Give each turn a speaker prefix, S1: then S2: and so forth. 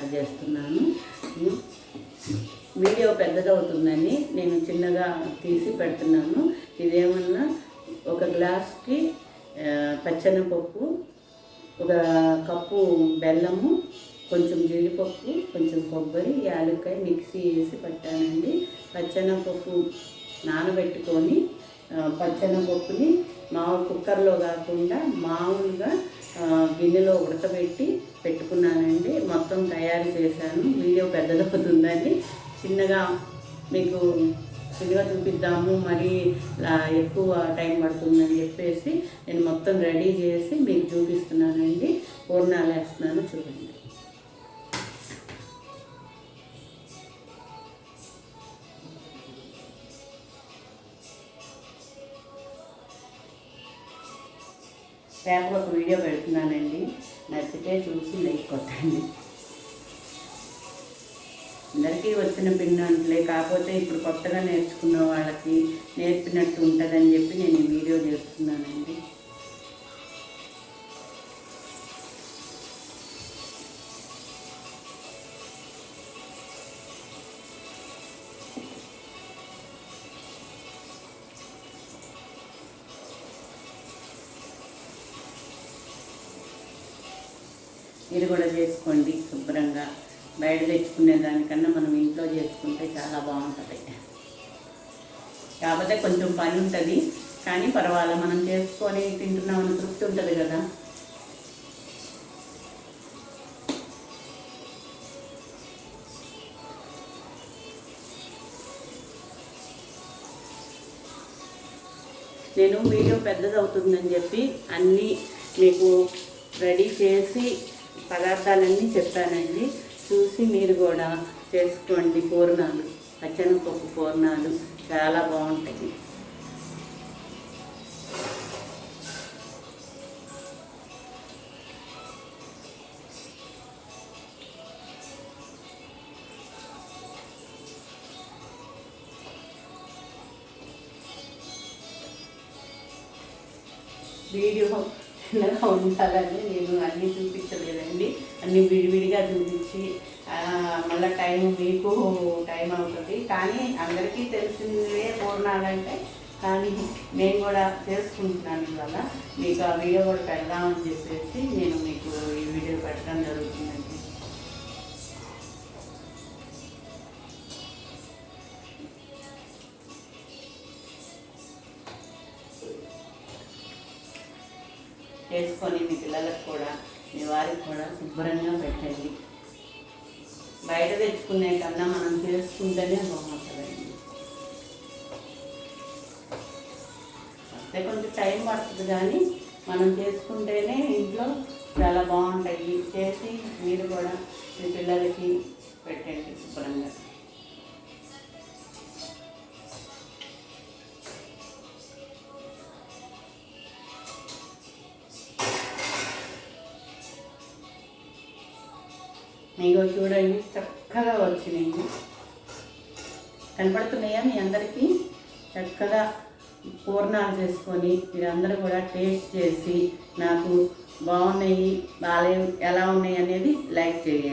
S1: తయారు చేస్తున్నాను. వీడియో పెద్దదవుతుందని నేను చిన్నగా తీసి పెడుతున్నాను. ఇదేమన్నా ఒక గ్లాస్కి పచ్చనపప్పు ఒక కప్పు బెల్లము కొంచెం జీడిపప్పు కొంచెం కొబ్బరి యాలక్కాయ మిక్సీ వేసి పట్టానండి. పచ్చనపప్పు నానబెట్టుకొని పచ్చెనపప్పుని మామూలు కుక్కర్లో కాకుండా మామూలుగా గిన్నెలో ఉడకబెట్టి పెట్టుకున్నానండి. మొత్తం తయారు చేశాను. వీడియో పెద్దదవుతుందని చిన్నగా మీకు చిన్నగా చూపిద్దాము. మరి ఎక్కువ టైం పడుతుందని చెప్పేసి నేను మొత్తం రెడీ చేసి మీకు చూపిస్తున్నానండి. పూర్ణాలు వేస్తున్నాను చూడండి. రేపు ఒక వీడియో పెడుతున్నానండి. నచ్చితే చూసి లైక్ కొట్టండి. అందరికీ వచ్చిన పిండి కాకపోతే ఇప్పుడు కొత్తగా నేర్చుకున్న వాళ్ళకి నేర్పినట్టు ఉంటుందని చెప్పి నేను ఈ వీడియో చేస్తున్నానండి. మీరు కూడా చేసుకోండి శుభ్రంగా. బయట తెచ్చుకునే దానికన్నా మనం ఇంట్లో చేసుకుంటే చాలా బాగుంటుంది. కాకపోతే కొంచెం పని ఉంటుంది. కానీ పర్వాలేదు మనం చేసుకొని తింటున్నామని తృప్తి ఉంటుంది కదా. నేను వీడియో పెద్దది అవుతుందని చెప్పి అన్నీ మీకు రెడీ చేసి పదార్థాలన్నీ చెప్పానండి. చూసి మీరు కూడా చేసుకోండి పూర్ణాలు. పచ్చనపప్పు పూర్ణాలు చాలా బాగుంటాయి. వీడియో ఉండాలని నేను అన్నీ చూపించలేదండి అన్నీ విడివిడిగా చూపించి మళ్ళీ టైం మీకు టైం అవుతుంది. కానీ అందరికీ తెలిసిందే పూర్ణాలంటే కానీ నేను కూడా చేసుకుంటున్నాను ఇవాళ. మీకు ఆ వీడియో కూడా పెడదామని చెప్పేసి నేను మీకు ఈ వీడియో పెట్టడం జరుగుతుందండి. చేసుకొని మీ పిల్లలకు కూడా మీ వారికి కూడా శుభ్రంగా పెట్టండి. బయట తెచ్చుకునే కన్నా మనం చేసుకుంటేనే బాగుంటుందండి. అంతే కొంచెం టైం పడుతుంది కానీ మనం చేసుకుంటేనే ఇంట్లో చాలా బాగుంటాయి. చేసి మీరు కూడా మీ పిల్లలకి పెట్టండి శుభ్రంగా. మీకు చూడండి చక్కగా వచ్చినాయి. కనపడుతున్నాయా మీ అందరికీ? చక్కగా పూర్ణాలు చేసుకొని మీరందరూ కూడా టేస్ట్ చేసి నాకు బాగున్నాయి బాగాలేవు ఎలా ఉన్నాయి అనేది లైక్ చేయండి.